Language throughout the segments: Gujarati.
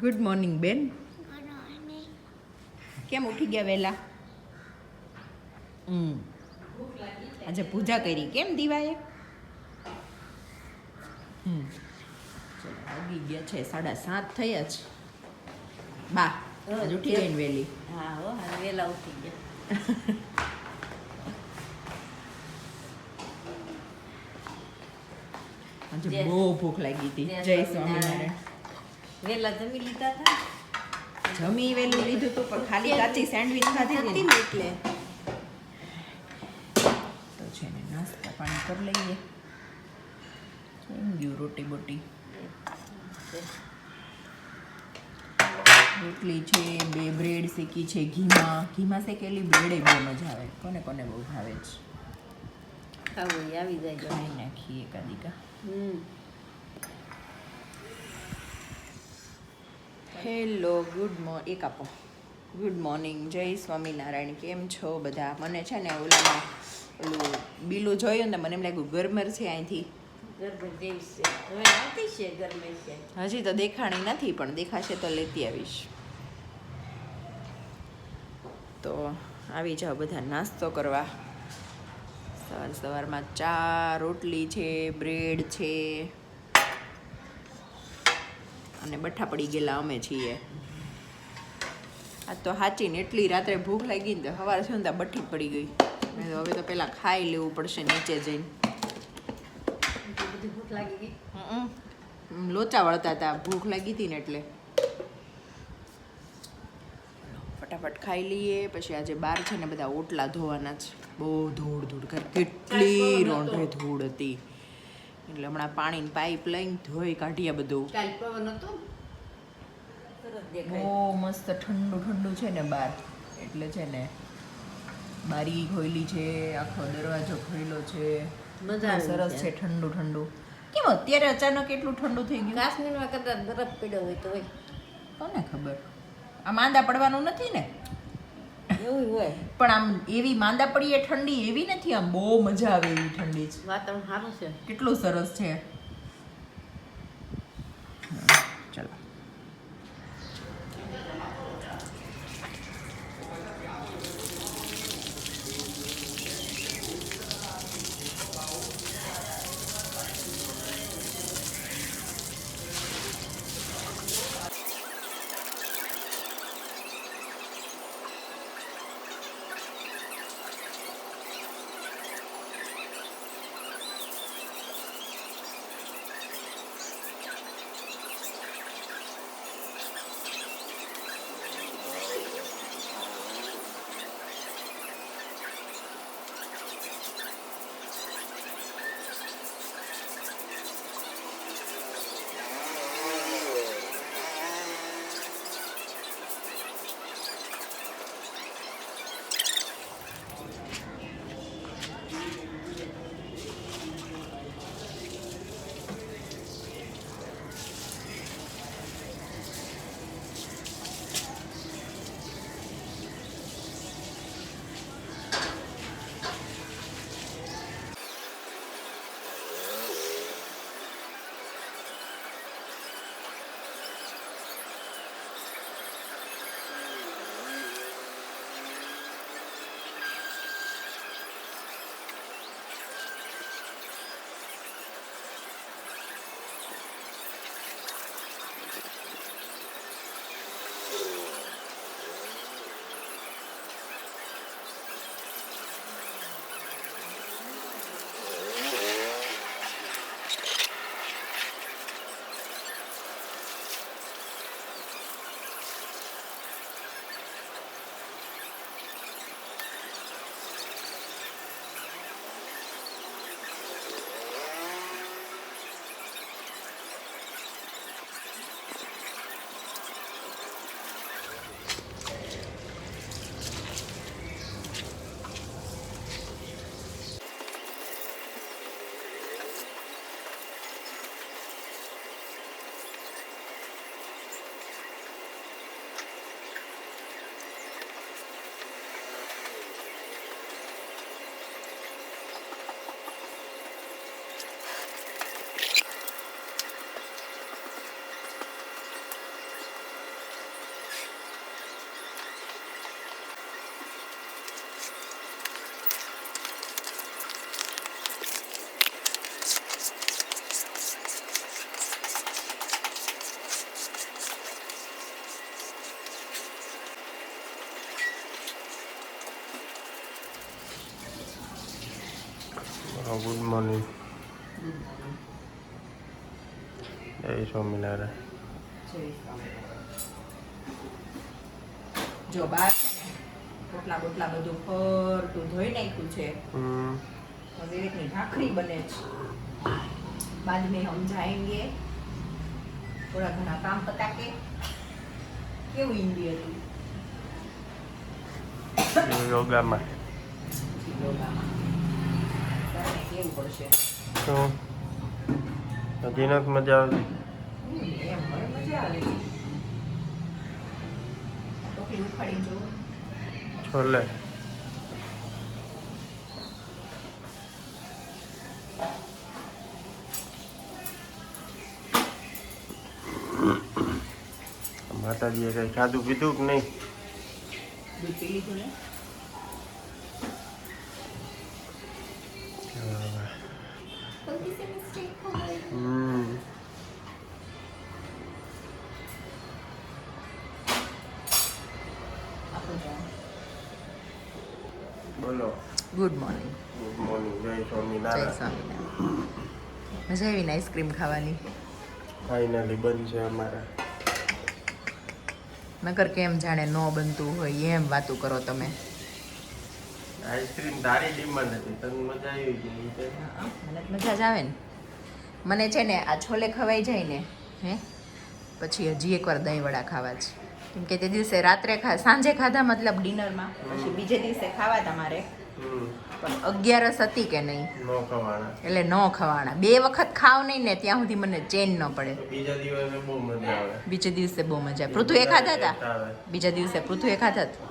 ગુડ મોર્નિંગ બેન કેમ ઉઠી ગયા વહેલા? હમ. આજે પૂજા કરી. કેમ દીવાએ? હમ. ચલો વાગી ગયા છે. સાડા સાત થયા છે. બા આજે ઉઠી ગઈ વહેલી? હા હો વહેલા ઉઠી ગયા. આજે બહુ ભૂખ લાગી હતી. જય સ્વામિનારાયણ. વહેલા જમી લીધા હતા જમી વેલું લીધું હતું પણ ખાલી કાચી સેન્ડવિચ ખાધી હતી ને. એટલે. તો છે ને નાસ્તા પાણી કરી લઈએ. ગયું રોટી બોટી? રોટલી છે બે બ્રેડ શેકી છે ઘીમાં. ઘીમાં શેકેલી બ્રેડ બહુ મજા આવે. કોને કોને બહુ ભાવે છે આવી જાય. નાખીએ કાદિકા હમ. હેલો ગુડ મો એક આપો. ગુડ મોર્નિંગ જય સ્વામિનારાયણ કેમ છો બધા? મને છે ને ઓલામાં ઓલું બીલું જોયું ને મને એમ લાગ્યું ગરમર છે અહીંથી. હજી તો દેખાણી નથી પણ દેખાશે તો લેતી આવીશ. તો આવી જાઓ બધા નાસ્તો કરવા. સવાર સવારમાં ચા રોટલી છે બ્રેડ છે. અને બઠ્ઠા પડી ગયેલા અમે છીએ. આ તો હાચીને એટલી રાત્રે ભૂખ લાગી ને તો સવારે છે ને ત્યાં બઠ્ઠી પડી ગઈ. તો હવે તો પહેલાં ખાઈ લેવું પડશે નીચે જઈને. ભૂખ લાગી ગઈ? હમ. લોચા વળતા હતા ભૂખ લાગી હતી ને એટલે. ફટાફટ ખાઈ લઈએ પછી આજે બહાર છે ને બધા ઓટલા ધોવાના છે. બહુ ધૂળ ધૂળ કેટલી રોંઢે ધૂળ હતી. એટલે હમણાં પાણીની પાઇપ લઈને ધોઈ કાઢીએ બધું. બહુ મસ્ત ઠંડુ ઠંડુ છે ને બહાર. એટલે છે ને બારી ખોઈલી છે આખો દરવાજો ખોઈલો છે. મજા સરસ છે. છે ઠંડુ ઠંડુ. કેમ અત્યારે અચાનક એટલું ઠંડુ થઈ ગયું? કાશ્મીરમાં કદાચ બરફ પડ્યો હોય તો હોય. કોને ખબર? આ માંદા પડવાનું નથી ને? એવું હોય. પણ આમ એવી માંદા પડીએ ઠંડી એવી નથી આમ બહુ મજા આવે એવી ઠંડી છે વાતાવરણ સારું છે. કેટલું સરસ છે. મોર્નિંગ જય સ્વામિનારાયણ જો બાર છે ને બને છે. બાદ મેં થોડા ઘણા કામ પતાકે. કેવું હિન્દી હતું? યોગામાં. યોગામાં. કેવું પડશે? શું હજી નથી મજા આવે છોલે. માતાજીએ કઈ ખાધું પીધું કે નહીં? ગુડ મોર્નિંગ ગુડ મોર્નિંગ જય જય સ્વામિનારાયણ સ્વામિનારાયણ મજા આવી ને આઈસ્ક્રીમ ખાવાની? ફાઇનલી બનશે અમારા. નકર કેમ જાણે ન બનતું હોય એમ વાતું કરો તમે. આઈસ્ક્રીમ તારી ડિમાન્ડ હતી તને મજા આવી ગઈ મને મજા જ આવે ને. મને છે ને આ છોલે ખવાઈ જાય ને હે? પછી હજી એકવાર દહીં વડા ખાવા છે. કેમ કે તે દિવસે રાત્રે ખા સાંજે ખાધા મતલબ ડિનરમાં પછી બીજે દિવસે ખાવા તમારે. પણ અગિયારસ હતી કે નહીં? એટલે ન ખવાના. બે વખત ખાવ નહીં ને ત્યાં સુધી મને ચેન ન પડે. બીજા દિવસે બહુ મજા આવે. બીજે દિવસે બહુ મજા આવે. પૃથુ એ ખાતા હતા? બીજા દિવસે પૃથુ એ ખાતા હતા.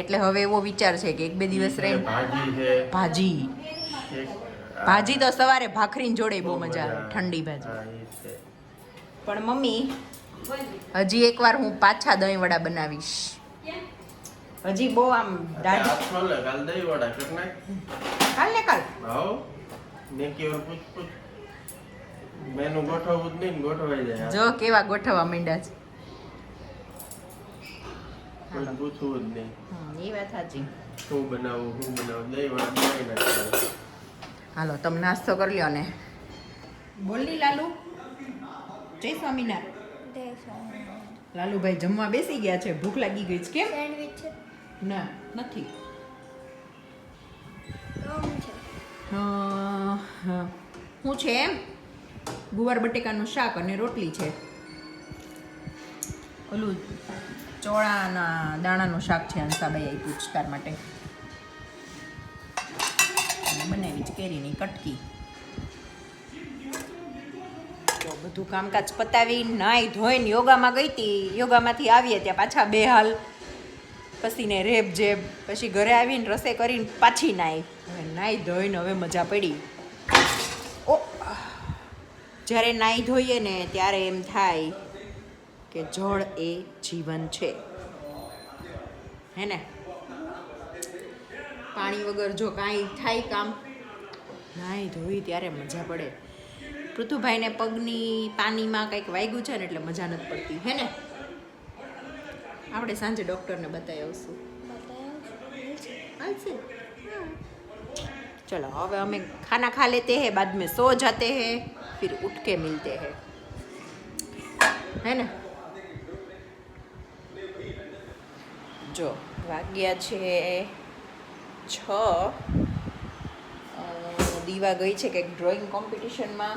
એટલે હવે એવો વિચાર છે કે એક બે દિવસ રહી ભાજી ભાજી. તો સવારે ભાખરીની જોડે બહુ મજા આવે. ઠંડી ભાજી. પણ મમ્મી હજી એકવાર હું પાછા દહીં વડા બનાવીશ. હજી બહુ આમ દાઢી. છોલે, કાલ દઈ વડા કર નાખ. કાલ ને કાલ? હાઓ. નેકી ઓર પૂછ પૂછ. મેનુ ગોઠવું જ નહીં ગોઠવાઈ જાય જો કેવા ગોઠવવા માંડ્યા છે. પૂછવું જ નહીં. એ વાત સાચી. શું બનાવવું શું દહીં વડા બનાવી નાખવાનું. હાલો તમે નાસ્તો કરી લ્યો ને. બોલી લાલુ? જય સ્વામિનારાયણ. લાલુભાઈ જમવા બેસી ગયા છે ભૂખ લાગી ગઈ છે કેમ? સેન્ડવિચ છે. ના નથી. હું છે એમ? ગુવાર બટેકાનું શાક અને રોટલી છે. ઓલું ચોળાના દાણાનું શાક છે અંસાબાઈ આપ્યું છે તાર માટે. બનાવી છે કેરીની કટકી. તો બધું કામકાજ પતાવી નાઈ ધોઈને યોગામાં ગઈ હતી. યોગામાંથી આવીએ ત્યાં પાછા બે હાલ પસીને રેબ જેબ, પછી ઘરે આવીને રસોઈ કરીને પાછી નાહી નાઈ ધોઈને હવે મજા પડી. ઓ, જ્યારે નાહી ધોઈએ ને ત્યારે એમ થાય કે જળ એ જીવન છે. હે ને? પાણી વગર જો કાંઈ થાય કામ. નાહી ધોઈ ત્યારે મજા પડે. પૃથુભાઈને પગની પાણીમાં કંઈક વાગ્યું છે ને એટલે મજા નથી પડતી. હે ને? આપણે સાંજે ડૉક્ટરને બતાવી આવશું હાલશે? ચલો, હવે અમે ખાના ખા લેતે હે, બાદ મેં સો જાતે હે, ફિર ઉઠ કે મિલતે હે. હે ને જો, વાગ્યા છે છ. દીવા ગઈ છે કે ડ્રોઈંગ કોમ્પિટિશનમાં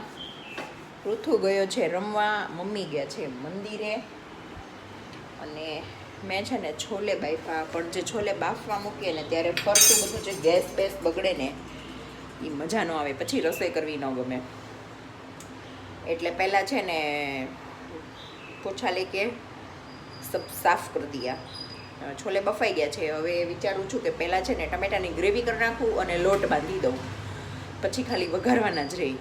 પૃથુ ગયો છે, રમવા. મમ્મી ગયા છે મંદિરે. અને મેં છે ને છોલે બાફા, પણ જે છોલે બાફવા મૂકીએ ને ત્યારે ફરતું બધું જે ગેસ બેસ બગડે ને એ મજા ન આવે. પછી રસોઈ કરવી ન ગમે. એટલે પહેલાં છે ને પોછા લેકે સબ સાફ કરી દિયા. છોલે બફાઈ ગયા છે. હવે વિચારું છું કે પહેલાં છે ને ટમેટાની ગ્રેવી કરી નાખું અને લોટ બાંધી દઉં. પછી ખાલી વઘારવાના જ રહી.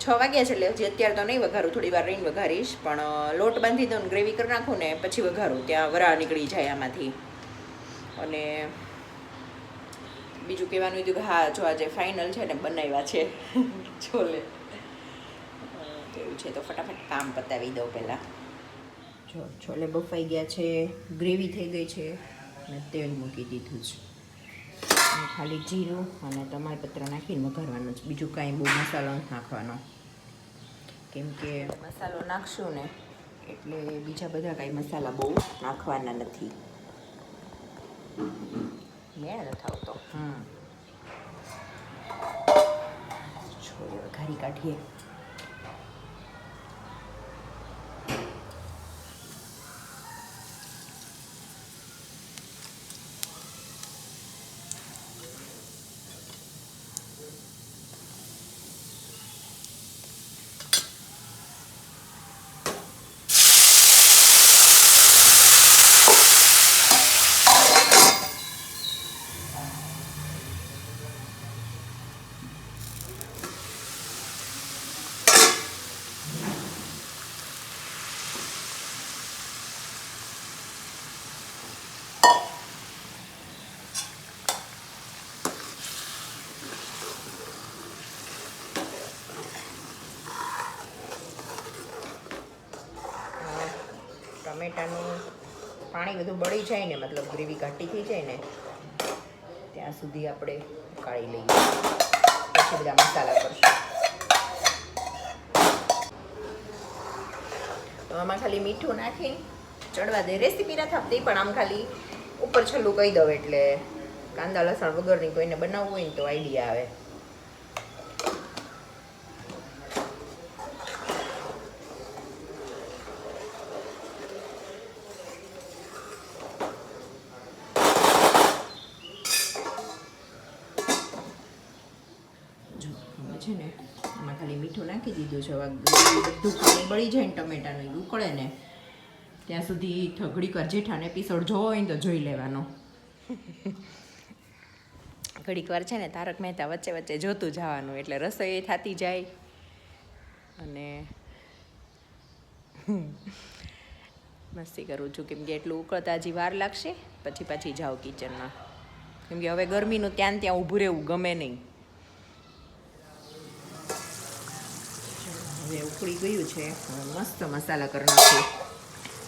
છ વાગ્યા છે એટલે હજી અત્યારે તો નહીં વઘારું, થોડી વાર રહીને વઘારીશ. પણ લોટ બાંધી દઉં ગ્રેવી કરી નાખું ને પછી વઘારું. ત્યાં વરા નીકળી જાય આમાંથી. અને બીજું કહેવાનું હતું કે હા, જો આજે ફાઇનલ છે ને બનાવ્યા છે. છોલે. એવું છે. તો ફટાફટ કામ પતાવી દઉં પહેલાં. જો, છોલે બફાઈ ગયા છે ગ્રેવી થઈ ગઈ છે. અને તેલ મૂકી દીધું છે. અને ખાલી જીરું અને તમાલપત્ર નાખીને વઘારવાનું છે. બીજું કાંઈ બહુ મસાલો નથી નાખવાનો. કેમ કે મસાલો નાખશું ને એટલે બીજા બધા કાંઈ મસાલા બહુ નાખવાના નથી. મેળ નથી આવતો. હમ છોડ વઘારી કાઢીએ આ ટમેટાનું પાણી બધું બળી જાય ને, મતલબ ગ્રેવી ઘાટી થઈ જાય ને, ત્યાં સુધી આપણે ઉકાળી લઈએ. પછી બધા મસાલા કરશું. તો આમાં ખાલી મીઠું નાખીને ચડવા દે. રેસીપી નથી આપતી, પણ આમ ખાલી ઉપર છેલ્લું કહી દઉં એટલે કાંદા લસણ વગરની કોઈને બનાવવું હોય ને તો આઈડિયા આવે જો હવે છે ને એમાં ખાલી મીઠું નાખી દીધું છે બધું પાણી બળી જાય ને ટમેટાનું ઉકળે ને, ત્યાં સુધી જેઠાને જેઠાનો એપિસોડ જોવો હોય ને તો જોઈ લેવાનો. ઘડીક વાર છે ને તારક મહેતા વચ્ચે વચ્ચે જોતું જવાનું, એટલે રસોઈ થતી જાય. અને મસ્તી કરું છું, કેમ કે એટલું ઉકળતા હજી વાર લાગશે, પછી પાછી જાઓ કિચનમાં કેમ કે હવે ગરમીનું ત્યાં ત્યાં ઊભું રહેવું ગમે નહીં. હવે ઉકળી ગયું છે. મસ્ત મસાલા કરી નાખું.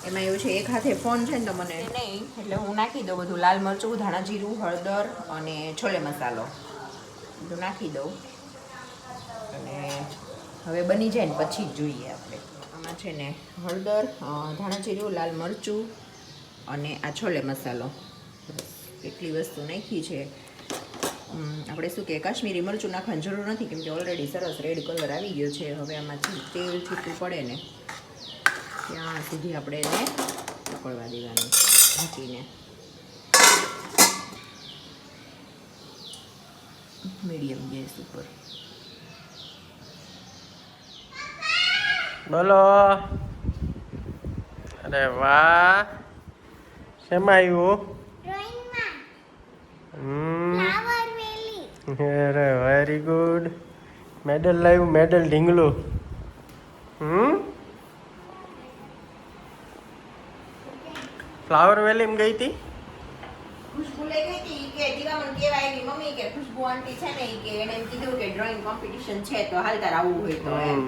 એમાં એવું છે, એક હાથે ફોન છે ને તો મને નહીં, એટલે હું નાખી દઉં બધું. લાલ મરચું, ધાણા જીરું, હળદર અને છોલે મસાલો. બધું નાખી દઉં. અને હવે બની જાય ને પછી જ જોઈએ આપણે. આમાં છે ને હળદર ધાણા જીરું, લાલ મરચું અને આ છોલે મસાલો. કેટલી વસ્તુ નાખી છે. આપણે શું કે કાશ્મીરી મરચું નાખવાની જરૂર નથી કેમ કે ઓલરેડી સરસ રેડ કલર આવી ગયો છે. હવે આમાંથી તેલ છૂટું પડે ને. ત્યાં સુધી આપણે એને પકડવા દેવાનું ઢાંકીને મીડિયમ ગેસ ઉપર. બોલો. અરે વાહ. શેમાં આવ્યું? હમ. અરે વેરી ગુડ મેડલ લાવ્યું મેડલ ઢીંગલું. હમ? ફ્લાવર વેલીમાં ગઈ હતી? ખુશ્બુ લઈ ગઈ હતી કે દીવામાં કેવા આવી મમ્મી કે ખુશ્બુ આંટી છે ને કે એને એમ કીધું કે ડ્રોઈંગ કોમ્પિટિશન છે તો હાલ તાર આવવું હોય તો એમ.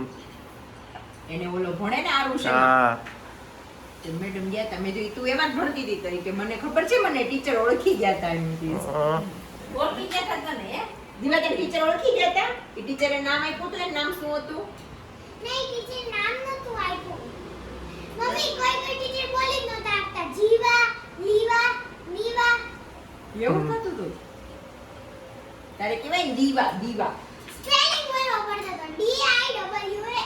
એને ઓલો ભણે ને આરું છે હા. મેડમ ગયા તા મેં કીધું તું એમાં જ ભણતી હતી કે મને ખબર છે મને ટીચર ઓળખી ગયા હતા એમ. ઓળખી ગયા હતા તને ધીમે દીવા ટીચર ઓળખી ગયા તા? એ ટીચરે નામ આપ્યું હતું એનું નામ શું હતું? નહીં ટીચર નામ નતું આપ્યું. મમ્મી કોઈ કોઈ ટીચર બોલી જ નતા આપતા. જીવા લીવા નીવા. એવું થતું હતું તારે કહેવાય દીવા દીવા. સ્પેલિંગ બોલવો પડતો તો ડી આઈ ડબલ્યુ એ.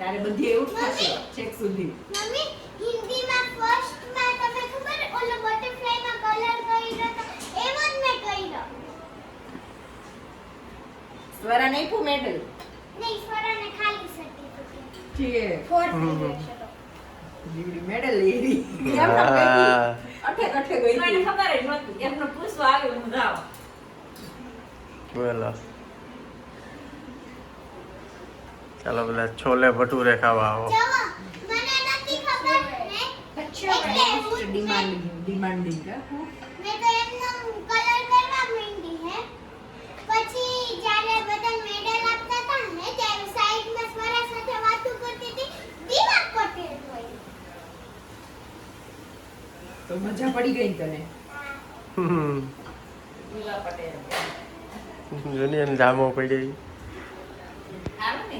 તારે બધી એવું થશે છેક સુધી. મમ્મી હિન્દીમાં ફર્સ્ટમાં તમે ખબર? ઓલો બટરફ્લાયમાં કલર કર્યો તો એવો જ મેં કર્યો સ્વરા નહીં આપ્યું મેડલ નહીં સ્વરાને ખાલી સર્ટિફિકેટ છે ફોર્થ હમ. ગ્રેડ હતો દીવડી મેડલ લઈ રહી હા. અઠે અઠે ગઈ મને હતી ખબર જ નહોતી એમને પૂછવા આવ્યું હું જાવ બોલો ચાલો બધા છોલે ભટુરે ખાવા આવો જવો મને નથી ખબર ને એટલે હું ડિમાન્ડ ડિમાન્ડિંગ મેં તો એમનો કલર કરવા માંડી હે પછી જ્યારે મેડલ આપતા હતા ને ત્યારે સાઈડમાં સ્વરા સાથે વાતો કરતી હતી. દિમાગ પટેલ હોય. તો મજા પડી ગઈ તને? હમ. પટેલ. જોની એને જામો પડી સારું ને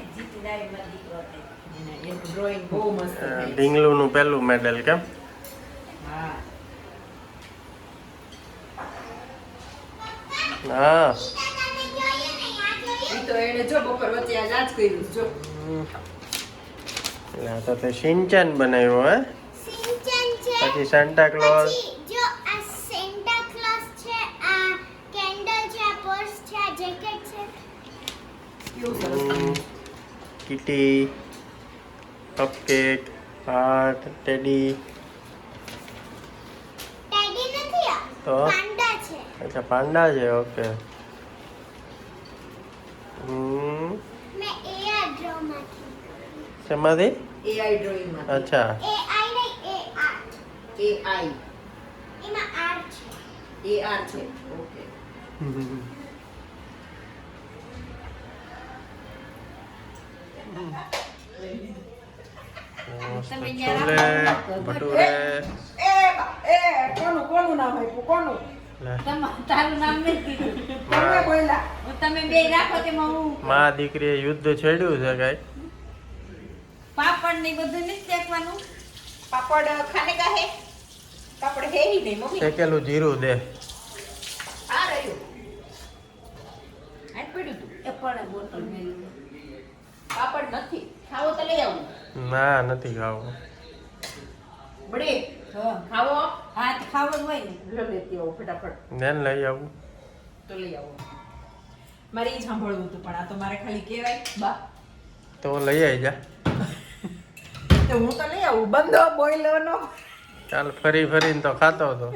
પહેલું મેડલ કેમ? હા. આ તો એને જો બપોર વચ્ચે આજ આજ કર્યું જો. એટલે તો તે સિંચન બનાવ્યો હે સિંચન છે. પછી સાન્ટા ક્લોઝ જો આ સેન્ટા ક્લોઝ છે આ કેન્ડલ છે આ પર્સ છે આ જેકેટ છે. Kitty cupcake heart teddy teddy નથી આ? તો? પાંડા છે. અચ્છા પાંડા છે ઓકે. હમ. મેં એઆઈ આ ડ્રો માંથી. શેમાંથી? એઆઈ ડ્રોઈંગમાં અચ્છા. એઆઈ નહીં એ આર એઆઈ એમાં આર છે. એઆર છે. ઓકે તમે રાખો. ભટુરે. એ એ કોનું કોનું નામ આપ્યું? કોનું? લે. તમા- તારું નામ નથી કીધું. તમે બોલ્યા. હું તમે બે રાખો તેમાં હું માં દીકરીએ યુદ્ધ છેડ્યું છે કઈ? પાપડ ને બધું નથી શેકવાનું? પાપડ ખાને કા હે? પાપડ હે ही નહીં મમ્મી. શેકેલું જીરું દે. આ રહ્યું. આજ પડ્યું તું. એ પણ બોટલ મેલું પાપડ નથી. ખાવો તો લઈ આવું. ના નથી ખાવો. બડે હા. ખાવો? હાથ ખાવાનું હોય ને. લો લેતી આવો ફટાફટ. ને લઈ આવું. તો લઈ આવો. મારે ઈ સાંભળવું હતું પણ આ તો મારે ખાલી કહેવાય. બા. તો લઈ આવી જા. તો હું તો લઈ આવું બંધો બોઈલો નો. ચાલ ફરી ફરીને તો ખાતો હતો.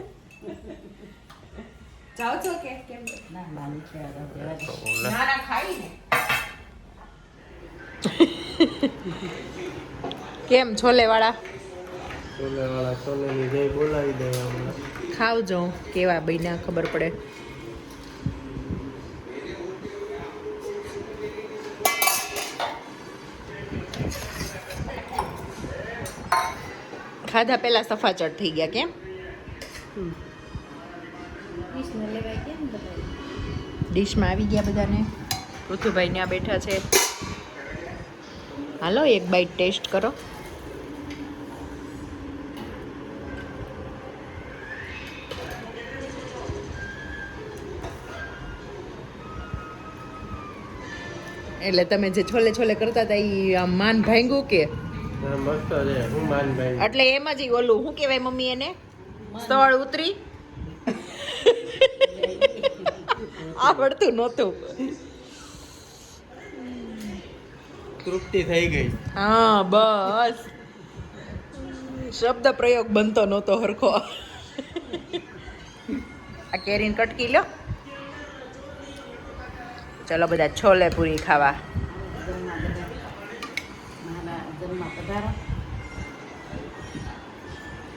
જાઓ છો કે? કેમ? ના માની છે હવે રહેવા દે. ના ના ખાઈ ને. કેમ છોલે વાળા છોલે વાળા જય બોલાવી દે ખાવજો કેવા બન્યા ખબર પડે. ખાધા પેલા સફાચટ થઈ ગયા કેમ? ડીશમાં આવી ગયા બધાને. પૃથુભાઈ ત્યાં બેઠા છે. હાલો એક બાઈટ ટેસ્ટ કરો. એટલે તમે જે છોલે છોલે કરતા હતા એ માન ભાંગ્યું કે? એટલે એમ જ ઓલું શું કહેવાય મમ્મી એને? સ્થળ ઉતરી. આવડતું નહોતું. તૃપ્તિ થઈ ગઈ. હા બસ. શબ્દ પ્રયોગ બનતો નહોતો હરખો. આ કેરીન કટકી લ્યો. ચલો બધા છોલે પૂરી ખાવા.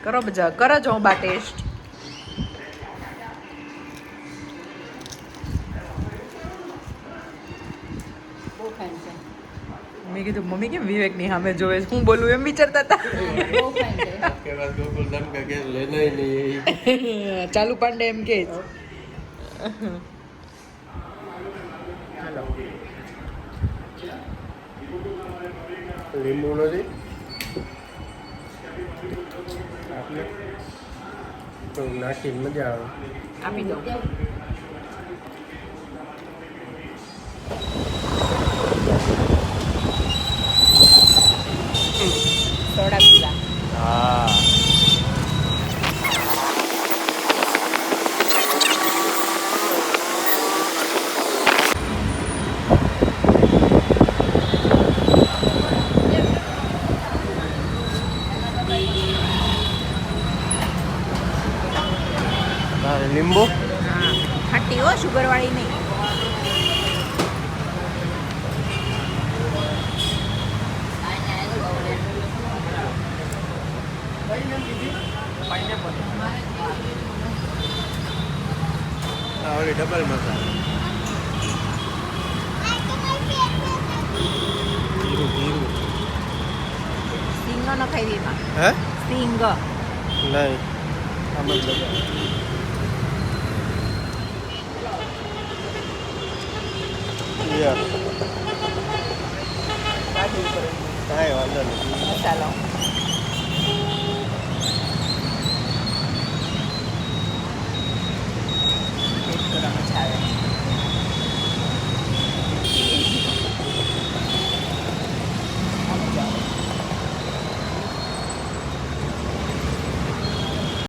કરો બધા કરો જો બા ટેસ્ટ. મેં કીધું મમ્મી કેમ વિવેકની સામે જોવે હું બોલું એમ વિચારતા હતા. ચાલુ પાંડે એમ કે લીંબુ નથી. આપણે તો નાખી મજા આવે. આપી દો સોડા પીવા. હા. ખરીદીમાં હે સિંગ નહીં અમર બજાર યા કાઢી ઉપર કાંઈ વાંધો નહીં મસાલો